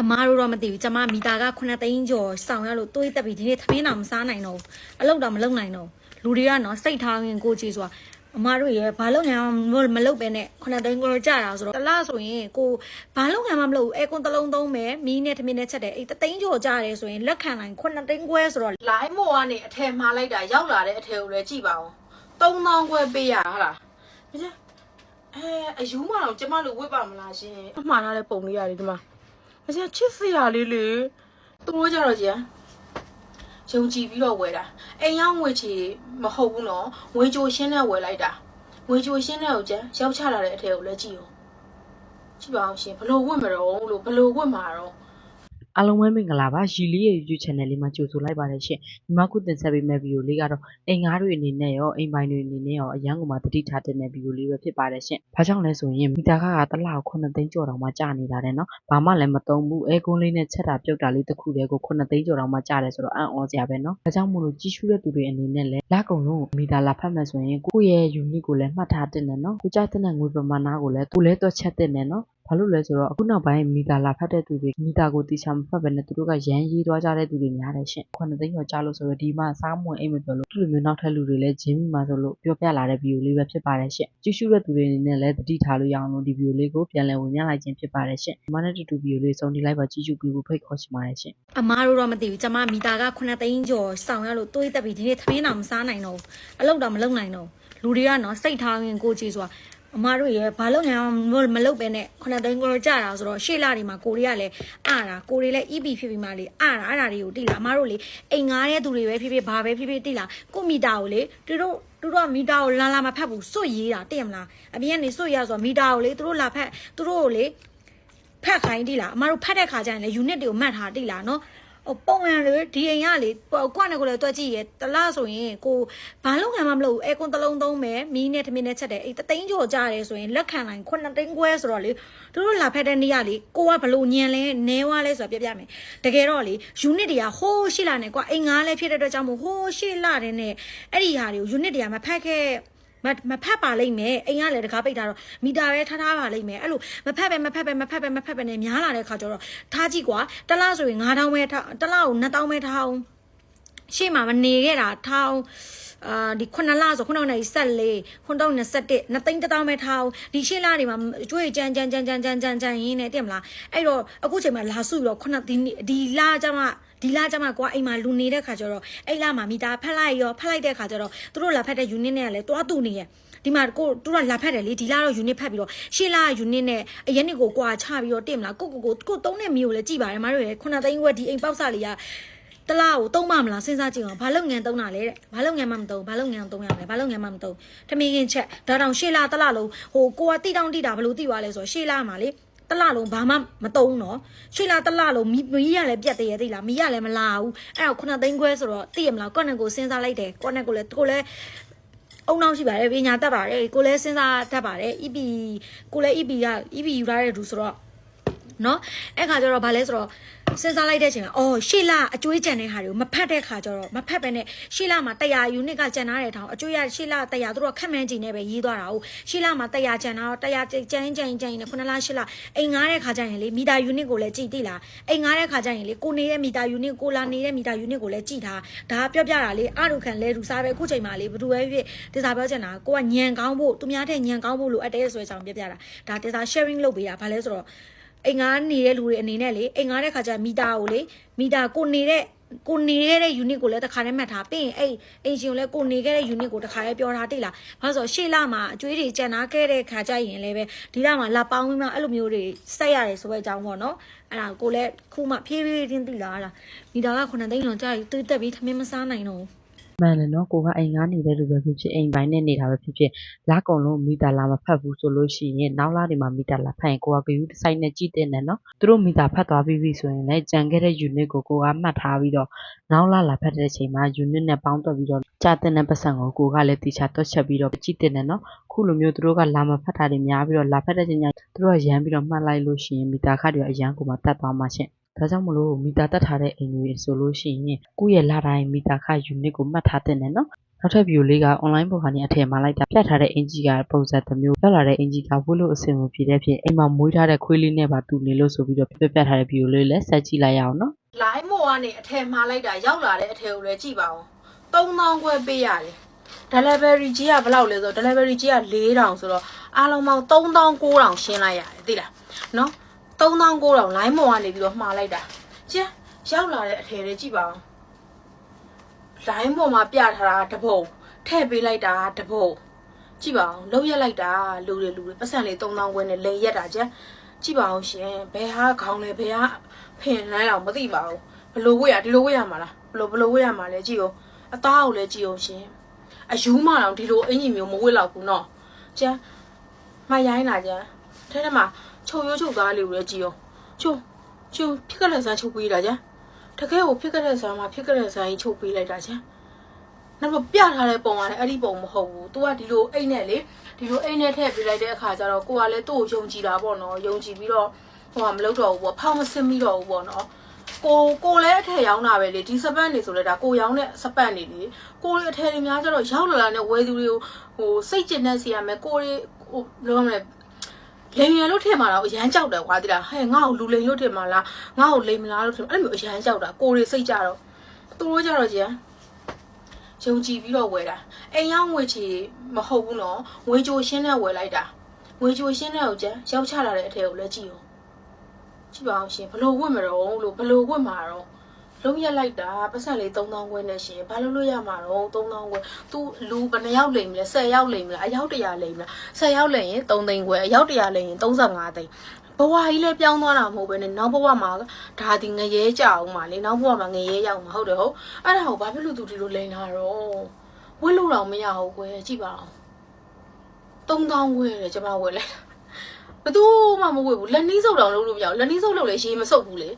အမားတို့တော့မသိဘူးကျမမီတာက9သိန်းကျော်စောင်ရလို့တွေးတက်ပြီးဒီနေ့သမင်းတော်မစားနိုင်တော့ဘူးအလုပ်တော့မလုပ်နိုင်တော့ဘူးလူတွေကနော်စိတ်ထားရင်ကိုကြည့်ဆိုတာအမားတို့ရဲ့ဘာလုပ်ငန်းမှမလုပ်ပဲနဲ့9သိန်းကိုကြာတာဆိုတော့တလားဆိုရင်ကိုဘာလုပ်ငန်းမှမလုပ်ဘူးအဲကွန်တစ်လုံးသုံးမယ်မီးနဲ့သမင်းနဲ့ချက်တယ်အဲတသိန်းကျော်ကြာတယ်ဆိုရင်လက်ခံနိုင်9သိန်းခွဲဆိုတော့လိုင်းမော်ကနေအထယ်မှားလိုက်တာရောက်လာတဲ့အထယ်ကိုလည်းကြည့်ပါဦး3000ခွဲပေးရဟာလားမင်းအဲအယူမတော့ကျမတို့ဝစ်ပါမလားရှင်အမှားထားတဲ့ပုံလေးရတယ်ဒီမှာ မင်းချစ်စရာလေးလေသူတို့ကြတော့ကြည်ယုံကြည်ပြီးတော့ဝယ်တာအိမ်ရောက်ငွေချေမဟုတ်ဘူးနော်ငွေကြိုရှင်းနဲ့ဝယ်လိုက်တာငွေကြိုရှင်းတဲ့ကိုကြရောက်ချလာတဲ့အထယ်ကိုလည်းကြည့်အောင်ကြည့်ပါအောင်ရှင်ဘလို့ဝစ်မတော့လို့ဘလို့ဝစ်မှာတော့ အားလုံးပဲမင်္ဂလာပါရီလေးရဲ့ YouTube channel လေးမှာကြိုဆိုလိုက်ပါတယ်ရှင်ဒီမှာခုတင်ဆက်ပေးမယ့်ဗီဒီယိုလေးကတော့အိမ်ငါးတွေအနေနဲ့ရောအိမ်ပိုင်တွေအနေနဲ့ရောအရန်ကိုမှတတိထားတဲ့ဗီဒီယိုလေးပဲဖြစ်ပါတယ်ရှင်ဘာကြောင့်လဲဆိုရင်မီတာခကတစ်လောက်9သိန်းကျော်တောင်မှကြာနေတာတယ်နော်ဘာမှလည်းမတုံဘူးအဲကွန်းလေးနဲ့ချက်တာပြုတ်တာလေးတစ်ခုတည်းကို9သိန်းကျော်တောင်မှကြာတယ်ဆိုတော့အံ့ဩစရာပဲနော်ဒါကြောင့်မို့လို့ကြီးစုတဲ့သူတွေအနေနဲ့လည်းလက်ကုံလုံးမီတာလာဖတ်မှဆိုရင်ကိုယ့်ရဲ့ unit ကိုလည်းမှတ်ထားတဲ့နော်ကိုကြိုက်တဲ့ငွေပမာဏကိုလည်းကိုလည်းတော့ချက်တဲ့နော် ဘာလို့လဲဆိုတော့အခုနောက်ပိုင်းမီတာလာဖတ်တဲ့သူတွေမီတာကိုတီချာမဖတ်ဘဲနဲ့သူတို့ကရမ်းရေးသွားကြတဲ့သူတွေများတယ်ရှင်ခုနှစ်သိန်းကျော်ကြာလို့ဆိုတော့ဒီမှာစားမဝင်အိမ်မပြောလို့သူလိုမျိုးနောက်ထပ်လူတွေလည်းဂျင်းမိမှာဆိုလို့ပြောပြလာတဲ့ဗီဒီယိုလေးပဲဖြစ်ပါတယ်ရှင်ကြည့်ရှုတဲ့သူတွေအနေနဲ့လည်းသတိထားလို့ရအောင်လို့ဒီဗီဒီယိုလေးကိုပြန်လည်ဝင်ရလိုက်ခြင်းဖြစ်ပါတယ်ရှင်ဒီမှာနဲ့တူတူဗီဒီယိုလေးစုံဒီလိုက်ပါကြည့်ရှုပြီးဖို့ဖိတ်ခေါ်ချင်ပါတယ်ရှင်အမားတို့တော့မသိဘူးကျမမီတာက9သိန်းကျော်စောင်ရလို့တွေးတက်ပြီးဒီနေ့သမင်းတော်မစားနိုင်တော့ဘူးအလုပ်တော့မလုပ်နိုင်တော့ဘူးလူတွေကနော်စိတ်ထားရင်ကိုကြည့်ဆိုတာ အမားတို့ရဲ့ဘာလုပ်ငန်းမှမလုပ်ပဲနဲ့9သိန်းကိုကြာတာဆိုတော့ရှေ့လာဒီမှာကိုရီးယားလည်းအာတာကိုရီးလည်း EP ဖြစ်ပြီးမှလေအာတာအဲ့ဒါတွေကိုတိလာအမားတို့လေအိမ်ငားတဲ့သူတွေပဲဖြစ်ဖြစ်ဘာပဲဖြစ်ဖြစ်တိလာကိုမီတာကိုလေသူတို့သူတို့ကမီတာကိုလာလာမဖတ်ဘူးစွတ်ရေးတာသိရမလားအပြင်ကနေစွတ်ရဆိုတော့မီတာကိုလေသူတို့လာဖတ်သူတို့ကိုလေဖတ်ခိုင်းတိလားအမတို့ဖတ်တဲ့ခါကျရင်လေ unit တွေကိုမှတ်ထားတိလားနော် ဟိုပုံမှန်လေဒီအိမ်ကလေကွက်နဲ့ကိုလည်းတွက်ကြည့်ရဲတလားဆိုရင်ကိုဘာလုံးခံမှမလုပ်ဘူးအဲကွန်တစ်လုံးသုံးမယ်မီးနဲ့ထမင်းနဲ့ချက်တယ်အဲတသိန်းကျော်ကြတယ်ဆိုရင်လက်ခံနိုင်9သိန်းခွဲဆိုတော့လေသူတို့လာဖက်တဲ့နေ့ကလေကိုကဘလို့ညံလဲနဲဝါလဲဆိုတာပြပြမယ်တကယ်တော့လေ unit တွေကဟိုးရှိလာနေကွာအိမ်ငားလဲဖြစ်တဲ့အတွက်ကြောင့်မို့ဟိုးရှိလာတဲ့နဲ့အဲ့ဒီဟာတွေကို unit တွေကမဖက်ခဲ့ မမဖတ်ပါလိမ့်မယ်အိမ်ကလည်းတကားပိတ်ထားတော့မီတာပဲထားထားပါလိမ့်မယ်အဲ့လိုမဖတ်ပဲမဖတ်ပဲမဖတ်ပဲမဖတ်ပဲနဲ့များလာတဲ့ခါကျတော့ထားကြည့်ကွာတစ်လားဆိုရင်9000ပဲထားတစ်လားကို2000ပဲထားအောင်ရှေ့မှာမနေခဲ့တာထားအောင်အာဒီခုနလဆိုခုနကနေဆက်လေးခုနတော့21နှစ်သိန်း1000ပဲထားအောင်ဒီရှေ့လာတွေမှာအကျွေးကြမ်းကြမ်းကြမ်းကြမ်းကြမ်းကြမ်းကြမ်းရင်းနဲ့တင်မလားအဲ့တော့အခုချိန်မှာလာစုပြီးတော့ခုနဒီဒီလာကြမှာ ဒီလာကြမှာကွာအိမ်မှာလူနေတဲ့ခါကျတော့အဲ့လာမှာမီတာဖက်လိုက်ရောဖက်လိုက်တဲ့ခါကျတော့သူတို့လာဖက်တဲ့ unit နဲ့ကလည်းတွားတူနေရဲ့ဒီမှာကိုတို့ကလာဖက်တယ်လေဒီလာတော့ unit ဖက်ပြီးတော့ရှေ့လာ unit နဲ့အရင်နှစ်ကိုကွာချပြီးတော့တင်မလားကိုကိုကိုကိုသုံးတဲ့မီကိုလည်းကြည်ပါတယ်မတို့ရယ်ခုနသိန်းခွဲဒီအိမ်ပေါက်စားလေးကတလားကိုသုံးမမလားစဉ်းစားကြည့်အောင်ဘာလုပ်ငန်းသုံးတာလဲတဲ့ဘာလုပ်ငန်းမှမသုံးဘာလုပ်ငန်းသုံးရမလဲဘာလုပ်ငန်းမှမသုံးတမင်ခင်ချက်ဒါတောင်ရှေ့လာတလားလုံးဟိုကိုကတိတောင်တိတာဘလို့တိသွားလဲဆိုတော့ရှေ့လာမှာလေ တလလုံးဘာမှမတုံးတော့ရွှေလာတလလုံးမီမီးရလည်းပြတ်သေးရဲ့သိလားမီးရလည်းမလာဘူးအဲ့တော့ခုနသိန်းခွဲဆိုတော့သိရမလားကော့နက်ကိုစဉ်းစားလိုက်တယ်ကော့နက်ကိုလည်းကိုလည်းအုံနောက်ရှိပါတယ်ပညာတတ်ပါတယ်ကိုလည်းစဉ်းစားတတ်ပါတယ် EP ကိုလည်း EP က EP ယူထားတဲ့သူဆိုတော့နော်အဲ့ခါကျတော့ဗာလဲဆိုတော့ စဉ်းစားလိုက်တဲ့အချိန်မှာအော်ရှေ့လာအကျွေးကြံတဲ့ဟာတွေကိုမဖတ်တဲ့ခါကျတော့မဖတ်ပဲနဲ့ရှေ့လာမှာ100 unit ကကြံထားတဲ့ထောင်အကျွေးရရှေ့လာ100သူတို့ကခက်မှန်းကြည့်နေပဲရေးသွားတာဟုတ်ရှေ့လာမှာ100ကြံထားတော့100ကြံကြံကြံကြံနေခုနလားရှေ့လာအိမ်ငားတဲ့ခါကျရင်လေမီတာ unit ကိုလည်းကြည့်သိလားအိမ်ငားတဲ့ခါကျရင်လေကိုနေတဲ့မီတာ unit ကိုလာနေတဲ့မီတာ unit ကိုလည်းကြည့်ထားဒါပြောပြတာလေအရုခံလဲသူစားပဲအခုချိန်မှာလေဘယ်သူပဲဖြစ်ဒေတာပြောချင်တာကိုကညံကောင်းဖို့သူများတဲ့ညံကောင်းဖို့လိုအပ်တဲ့ဆိုတဲ့အကြောင်းပြောပြတာဒါဒေတာ sharing လုပ်ပေးတာဘာလဲဆိုတော့ အိမ်ငားနေတဲ့လူတွေအနေနဲ့လေအိမ်ငားတဲ့ခါကျမီတာကိုလေမီတာကိုနေတဲ့ကိုနေခဲ့တဲ့ unit ကိုလည်းတစ်ခါတည်းမှတ်ထားပြီးရင်အဲ့အင်ရှင်ကိုလည်းကိုနေခဲ့တဲ့ unit ကိုတစ်ခါတည်းပြောထားတိလားဘာလို့ဆိုရှေ့လမှာအကျွေးတွေကြံနာခဲ့တဲ့ခါကျရင်လည်းပဲဒီလမှာလာပေါင်းပြီးမှအဲ့လိုမျိုးတွေဆက်ရတယ်ဆိုတဲ့အကြောင်းပေါ့နော်အဲ့ဒါကိုလည်းခုမှဖြည်းဖြည်းချင်းသိလာတာမီတာက9သိန်းလောက်ကြာပြီးတွေးတက်ပြီးသမင်းမစားနိုင်တော့ဘူး မှန်တယ်နော် ကိုကအိမ်ငားနေတဲ့လူပဲဖြစ်ဖြစ် အိမ်ပိုင်းနဲ့နေတာပဲဖြစ်ဖြစ်လာကုန်လုံးမီတာလာမဖတ်ဘူးဆိုလို့ရှိရင် နောက်လာဒီမှာ မီတာလာဖတ်ရင် ကိုကဂယူးတစ်ဆိုင်နဲ့ ကြည့်တဲ့နဲ့နော် သူတို့မီတာဖတ်သွားပြီးပြီဆိုရင်လည်းကြံခဲ့တဲ့ unit ကို ကိုကမှတ်ထားပြီးတော့ နောက်လာလာဖတ်တဲ့အချိန်မှာ unit နဲ့ ပေါင်းတော့ပြီးတော့ကြာတဲ့နဲ့ပတ်စံကို ကိုကလည်းတီချာတွက်ချက်ပြီးတော့ ကြည့်တဲ့နဲ့နော်ခုလိုမျိုး သူတို့က လာမဖတ်တာတွေများပြီးတော့ လာဖတ်တဲ့ချိန်ကျသူတို့က ရမ်းပြီးတော့ မှတ်လိုက်လို့ရှိရင် မီတာခတွေအရန်ကိုမှတတ်သွားမှာရှင့် ဒါကြောင့်မလို့မီတာတက်ထားတဲ့အိမ်တွေဆိုလို့ရှိရင်ကိုယ့်ရဲ့လာတိုင်းမီတာခ unit ကိုမှတ်ထားတဲ့နဲ့နော်နောက်ထပ်ဗီဒီယိုလေးက online ပေါ်ကနေအထည်မှာလိုက်တာပြတ်ထားတဲ့အင်ဂျီကပုံစံတစ်မျိုးရောက်လာတဲ့အင်ဂျီကဝတ်လို့အဆင်မပြေတဲ့ဖြစ်အိမ်မှာမွေးထားတဲ့ခွေးလေးနဲ့ပါတူနေလို့ဆိုပြီးတော့ပြတ်ပြတ်ထားတဲ့ဗီဒီယိုလေးလည်းဆက်ကြည့်လိုက်ရအောင်နော်လိုင်းမော်ကနေအထည်မှားလိုက်တာရောက်လာတဲ့အထည်ကိုလည်းကြည့်ပါဦး3000ခွဲပေးရတယ် delivery ကြီးကဘယ်လောက်လဲဆိုတော့ delivery ကြီးက4000ဆိုတော့အားလုံးပေါင်း3900ရှင်းလိုက်ရတယ်သိလားနော် 3900 line မော်ကနေပြီးတော့မှားလိုက်တာကျန်ရောက်လာတဲ့အထည်လေးကြည့်ပါဦး line ပေါ်မှာပြထားတာတပုံထည့်ပေးလိုက်တာတပုံကြည့်ပါဦးလုံးရက်လိုက်တာလူတွေလူတွေပတ်စံလေး3000ခွဲနဲ့လိန်ရက်တာကျန်ကြည့်ပါဦးရှင်ဘယ်ဟာခေါင်းလဲဘယ်ဟာဖင်လန်းအောင်မသိပါဘူးဘလို့ဝေ့ရဒီလိုဝေ့ရမှာလားဘလို့ဘလို့ဝေ့ရမှာလဲကြည့်ဦးအသားကိုလည်းကြည့်အောင်ရှင်အယူမအောင်ဒီလိုအင်ကြီးမျိုးမဝေ့တော့ဘူးနော်ကျန်မရိုင်းလာကျန်ထဲထဲမှာ ချုပ်ရိုးချုပ်သားလေးကိုလည်းကြည့်အောင်ချုပ်ချုပ်ဖြစ်ကလေးစမ်းချုပ်ပေးတာကျန်တကယ်ကိုဖြစ်ကလေးစမ်းမှာဖြစ်ကလေးစမ်းကြီးချုပ်ပေးလိုက်တာကျန်နောက်တော့ပြထားတဲ့ပုံကလည်းအဲ့ဒီပုံမဟုတ်ဘူး။ तू ကဒီလိုအိတ်နဲ့လေဒီလိုအိတ်နဲ့ထည့်ပေးလိုက်တဲ့အခါကျတော့ကိုကလည်းသူ့ကိုယုံကြည်တာပေါ့နော်။ယုံကြည်ပြီးတော့ဟိုကမလုပ်တော့ဘူးပေါ့။ဖောင်းမစင်းပြီးတော့ဘူးပေါ့နော်။ကိုကိုလည်းအထည်ရောင်းတာပဲလေဒီစပတ်နေဆိုလဲဒါကိုရောင်းတဲ့စပတ်နေလေကိုလေးအထည်တွေများကျတော့ရောက်လာလာနဲ့ဝယ်သူတွေကိုဟိုစိတ်ကျဉ်နဲ့စီရမယ်ကိုလေးဟိုလောမလဲ လိန်ရလို့ထင်မှာတော့အရန်ကြောက်တယ်ကွာတိလားဟဲ့ငါ့ကိုလူလိန်လို့ထင်မှာလားငါ့ကိုလိန်မလားလို့ထင်အဲ့လိုမျိုးအရန်ကြောက်တာကိုလေးစိတ်ကြတော့သူတို့ကြတော့ကျန်ယုံကြည်ပြီးတော့ဝယ်တာအိမ်ရောက်ငွေချေမဟုတ်ဘူးနော်ငွေကြိုရှင်းနဲ့ဝယ်လိုက်တာငွေကြိုရှင်းတဲ့ကိုကျန်ရောက်ချလာတဲ့အထည်ကိုလည်းကြည့်အောင်ကြည့်ပါအောင်ရှင်ဘလို့ဝတ်မတော့လို့ဘလို့ဝတ်မှာတော့ လုံးရက်လိုက်တာပတ်စံလေး3000ခွဲနဲ့ရှင်ဘာလို့လို့ရမှာတော့3000ခွဲ तू လူဘယ်နှယောက်လိမ်မလဲ10ယောက်လိမ်မလားအယောက်100လိမ်မလား10ယောက်လိမ်ရင်3သိန်းခွဲအယောက်100လိမ်ရင်35သိန်းဘဝကြီးလည်းပြောင်းသွားတာမဟုတ်ပဲနဲ့နောက်ဘဝမှာဒါဒီငရဲကြအောင်ပါလေနောက်ဘဝမှာငရဲရောက်မှာဟုတ်တယ်ဟုတ်အဲ့ဒါကိုဘာဖြစ်လို့သူဒီလိုလိန်တာတော့ဝက်လို့တော့မရဘူးကွယ်ကြည့်ပါအောင်3000ခွဲတယ်ကျမဝယ်လိုက်တာဘသူမှမဝယ်ဘူးလက်နီးစုပ်တောင်လုပ်လို့မရဘူးလက်နီးစုပ်လုပ်လေရေမစုပ်ဘူးလေ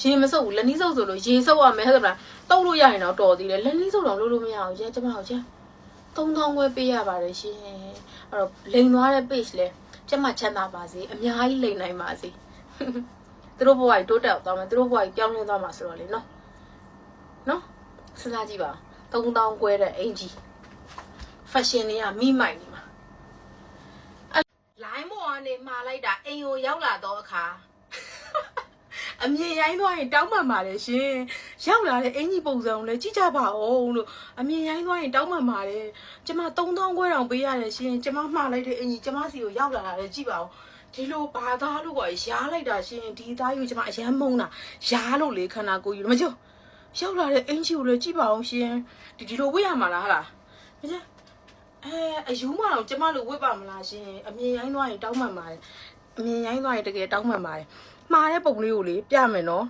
ရေမစုပ်ဘူးလက်နီးစုပ်ဆိုလို့ရေစုပ်ရမယ်ဟုတ်ကဲ့မလားတုတ်လို့ရရင်တော့တော်သေးတယ်လက်နီးစုပ်တောင်လုပ်လို့မရဘူးကျကျမဟုတ်ကျ3000ခွဲပေးရပါတယ်ရှင်အဲ့တော့လိန်သွားတဲ့ page လဲကျမချမ်းသာပါစေအများကြီးလိန်နိုင်ပါစေသူတို့ဘဝကြီးတိုးတက်သွားမယ်သူတို့ဘဝကြီးပြောင်းလဲသွားမှာဆိုတော့လေနော်နော်စဉ်းစားကြည့်ပါ3000ခွဲတဲ့အင်ဂျီ fashion တွေကမိမိုင်နေမှာလိုင်းမော်ကနေမှာလိုက်တာအိမ်ကိုရောက်လာတော့အခါ အမြင်ရိုင်းသွားရင်တောင်းပန်ပါတယ်ရှင်ရောက်လာတဲ့အင်ကြီးပုံစံကိုလည်းကြည့်ကြပါဦးလို့အမြင်ရိုင်းသွားရင်တောင်းပန်ပါတယ်ကျမ3000ခွဲတောင်ပေးရတယ်ရှင်ကျမမှားလိုက်တဲ့အင်ကြီးကျမစီကိုရောက်လာတာလည်းကြည့်ပါဦးဒီလိုဘာသားလို့ကရားလိုက်တာရှင်ဒီသားယူကျမအရန်မုန်းတာရားလို့လေခန္ဓာကိုယ်ယူမကျရောက်လာတဲ့အင်ကြီးကိုလည်းကြည့်ပါအောင်ရှင်ဒီဒီလိုဝတ်ရမှာလားဟလားမကျအဲအယူမတော့ကျမလိုဝတ်ပါမလားရှင်အမြင်ရိုင်းသွားရင်တောင်းပန်ပါတယ်အမြင်ရိုင်းသွားရင်တကယ်တောင်းပန်ပါတယ် မှားတဲ့ပုံလေးကိုလေပြမယ်နော်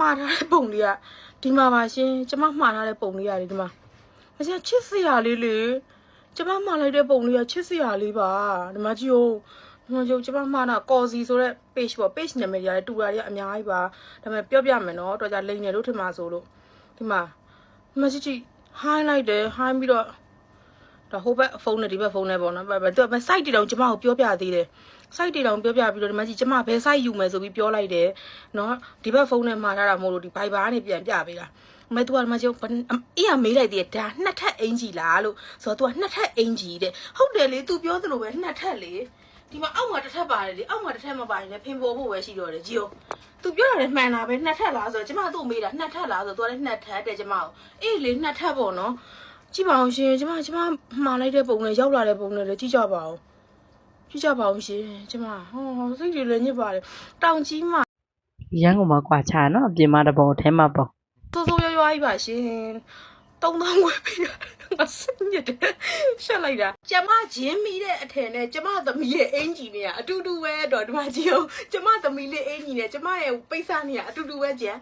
မှားထားတဲ့ပုံလေးကဒီမှာပါရှင်ကျမမှားထားတဲ့ပုံလေးရတယ်ဒီမှာမစချစ်စရာလေးလေကျမမှားလိုက်တဲ့ပုံလေးကချစ်စရာလေးပါဒီမှာကြည့်ဦးဒီမှာကြည့်ဦးကျမမှားတာကော်စီဆိုတဲ့ page ပေါ့ page နာမည်တွေရတယ်တူတာတွေကအများကြီးပါဒါပေမဲ့ပြောပြမယ်နော်တော့ကြလိမ့်နေလို့ထင်ပါဆိုလို့ဒီမှာဒီမှာကြည့်ကြည့် high လိုက်တယ် high ပြီးတော့ဒါဟိုဘက်ဖုန်းနဲ့ဒီဘက်ဖုန်းနဲ့ပေါ့နော်ဘယ်သူက site တွေတောင်ကျမကိုပြောပြသေးတယ် site တွေတောင်ပြောပြပြီးတော့ဒီမကြီးကျမဘယ် site ယူမယ်ဆိုပြီးပြောလိုက်တယ်နော်ဒီဘက်ဖုန်းနဲ့မှာထားတာမို့လို့ဒီ Viber ကနေပြန်ပြပေးတာမဲသူကဒီမကြီးအေးရမေးလိုက်သေးတယ်ဒါနှစ်ထပ်အင်ဂျီလားလို့ဆိုတော့သူကနှစ်ထပ်အင်ဂျီတဲ့ဟုတ်တယ်လေ तू ပြောသလိုပဲနှစ်ထပ်လေဒီမှာအောက်မှာတစ်ထပ်ပါတယ်လေအောက်မှာတစ်ထပ်မပါတယ်လေဖင်ပေါ်ဖို့ပဲရှိတော့တယ်ကြီးရောသူပြောတာလည်းမှန်တာပဲနှစ်ထပ်လားဆိုတော့ကျမတို့မေးတာနှစ်ထပ်လားဆိုတော့သူကလည်းနှစ်ထပ်တဲ့ကျမကိုအေးလေနှစ်ထပ်ပေါ့နော်ကြည့်ပါအောင်ရှင်ကျမကျမမှားလိုက်တဲ့ပုံနဲ့ရောက်လာတဲ့ပုံနဲ့လည်းကြည့်ကြပါအောင် ကြည့်ကြပါဦးရှင်ကျမဟောစိတ်တွေလည်းညစ်ပါတယ်တောင်ကြီးမှာရန်ကုန်မှာကွာချာနော်အပြင်မှာတစ်ပုံအထဲမှာပုံစိုးစိုးရွားရွားကြီးပါရှင်တုံးတောင်းခွဲပေးရတယ်ငါစိတ်ညစ်တယ်ရှက်လိုက်တာကျမဂျင်းမီတဲ့အထည်နဲ့ကျမသမီးရဲ့အင်ဂျီနဲ့ကအတူတူပဲတော့ဒီမှာကြည့်အောင်ကျမသမီးလေးအင်ဂျီနဲ့ကျမရဲ့ပိတ်စနဲ့ကအတူတူပဲကြံ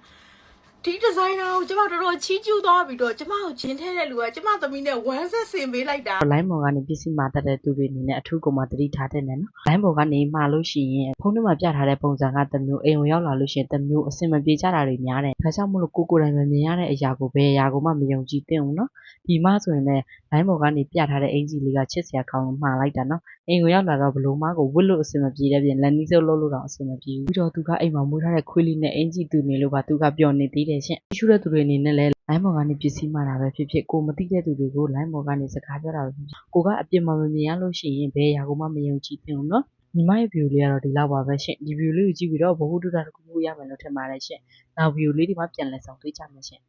ဒီဒီဇိုင်နာကိုကျမတော်တော်ချီးကျူးသွားပြီးတော့ကျမကိုဂျင်းထဲတဲ့လူကကျမသမီးနဲ့ဝမ်းဆက်ဆင်ပေးလိုက်တာလိုင်းပေါ်ကနေပစ္စည်းမှာတတ်တဲ့သူတွေအနေနဲ့အထူးကိုမှတတိထားတဲ့နဲ့နော်လိုင်းပေါ်ကနေမှာလို့ရှိရင်ဖုန်းထဲမှာပြထားတဲ့ပုံစံကတစ်မျိုးအိမ်ဝင်ရောက်လာလို့ရှိရင်တစ်မျိုးအဆင်မပြေကြတာတွေများတယ်ဒါကြောင့်မို့လို့ကိုကိုယ်တိုင်မမြင်ရတဲ့အရာကိုဘယ်အရာကိုမှမယုံကြည်သင့်ဘူးနော်ဒီမှဆိုရင်လည်းလိုင်းပေါ်ကနေပြထားတဲ့အင်ဂျီလေးကချစ်စရာကောင်းလို့မှားလိုက်တာနော်အိမ်ကိုရောက်လာတော့ဘလို့မကိုဝတ်လို့အဆင်မပြေတဲ့ပြင်လက်နီးစုပ်လို့လို့တော့အဆင်မပြေဘူးပြီးတော့သူကအိမ်မှာမွေးထားတဲ့ခွေးလေးနဲ့အင်ကြီးတူနေလို့ပါသူကပျော်နေသေးတယ်ရှင်ရှုတဲ့သူတွေအနေနဲ့လည်းလိုင်းပေါ်ကနေပစ္စည်းမှာတာပဲဖြစ်ဖြစ်ကိုမသိတဲ့သူတွေကိုလိုင်းပေါ်ကနေစကားပြောတာပဲဖြစ်ဖြစ်ကိုကအပြစ်မမမြင်ရလို့ရှိရင်ဘယ်အရာကိုမှမယုံကြည်သင့်ဘူးနော်ညီမရဲ့ view လေးကတော့ဒီလောက်ပါပဲရှင်ဒီ view လေးကိုကြည့်ပြီးတော့ဘ ഹു တုတာတစ်ခုခုရမယ်လို့ထင်ပါတယ်ရှင်နောက် view လေးဒီမှာပြန်လည်ဆောင်တွေ့ကြမယ်ရှင်